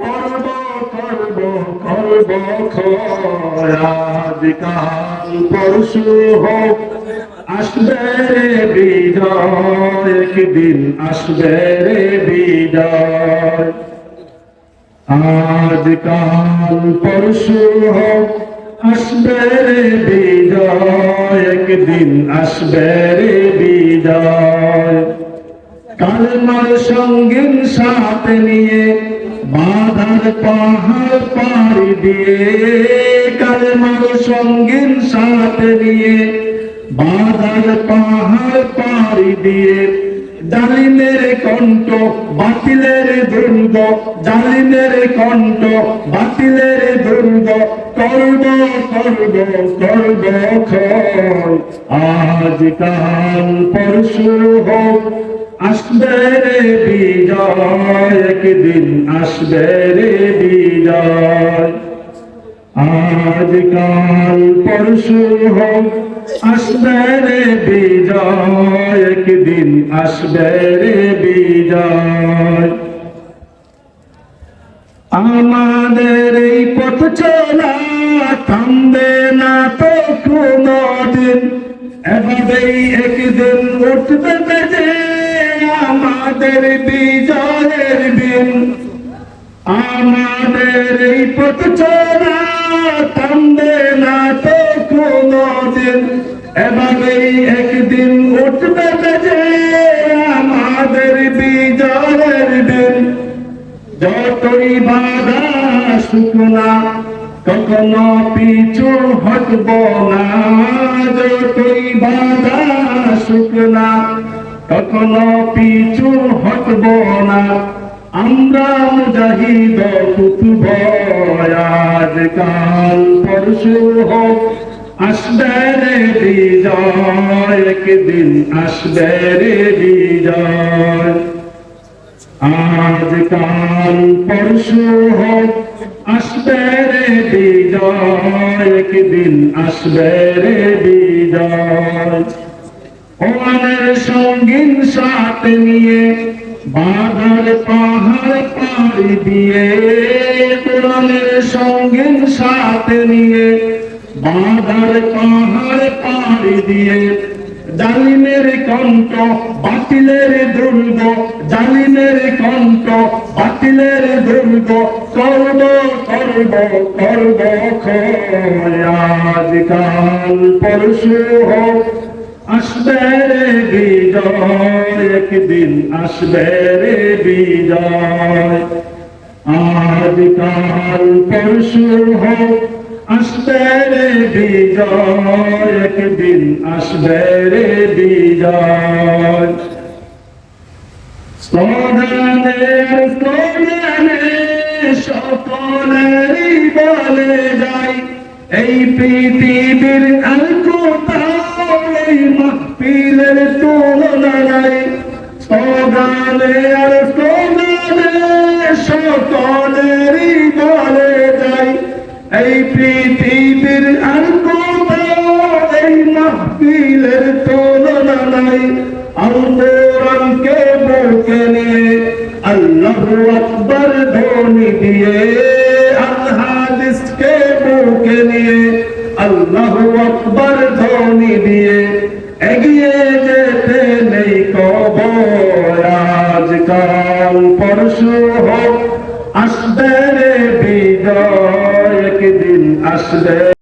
করব করব করব খরাজ কাল পরশু হোক, আসবে রে বিজয়, একদিন আসবে রে বিজয়। আজ কাল পরশু হোক, আসবে রে বিজয়, একদিন আসবে রে বিজয়। কালমার সঙ্গীন সাথে নিয়ে বাধার পাহাড় পাড়ি দিয়ে, কালমার সঙ্গীন সাথে নিয়ে বাধার পাহাড় পাড়ি দিয়ে, জালিমের কণ্ঠ বাতিলের দুর্গ, জালিমের কণ্ঠ বাতিলের দুর্গ, করব করব করব আজ কাল পরশু হোক আসবে রে বিজয়, একদিন আসবে রে বিজয়। আজ কাল পরশু হোক, আসবে রে বিজয়, একদিন আসবে রে বিজয়। আমাদের এই পথ চলা থামবে না তো কোনো দিন। এভাবেই একদিন উঠবে আমাদের বিজয়ের দিন, আমাদের এই না তো কোনো দিন। একদিন উঠবে আমাদের বিজয়ের দিন। যতই বাধা শুকনা কখনো পিছু হটব না। যতই বাধা শুকনা কখনো পিছু হটব না। আমরা মুজাহিদ কুতুব আজ কাল পরশু হোক। আসবে রে বিজয়, একদিন আসবে রে বিজয়। আজ কাল পরশু হোক, আসবে রে বিজয়, একদিন আসবে রে বিজয়। ওমানের সঙ্গীন সাথে নিয়ে বাধার পাহাড় পাড়ি দিয়ে কোরআনের সঙ্গীন সাথে নিয়ে বাধার পাহাড় পাড়ি দিয়ে, জালিমের কণ্ঠ বাতিলের দুর্গ, জালিমের কণ্ঠ বাতিলের দুর্গ, করব করব করব কাল পরশু হোক আসবে রে বিজয়, একদিন আসবে রে বিজয়। আজ কাল পরশু হোক, আসবে রে বিজয়, একদিন আসবে রে বিজয়। স্তোদানের স্তোদানে সকলেরই বলে যাই, এই পৃথিবীর আর স্তোদানে আর সকলেরই বলে যাই এই পৃথিবীর আর কোথাও তুলনা নাই আল্লাহকে বুকে নিয়ে আল্লাহু আকবার ধ্বনি দিয়ে বুকে নিয়ে ধ্বনি দিয়ে পরশু হোক আসবে রে বিজয় একদিন আসবে।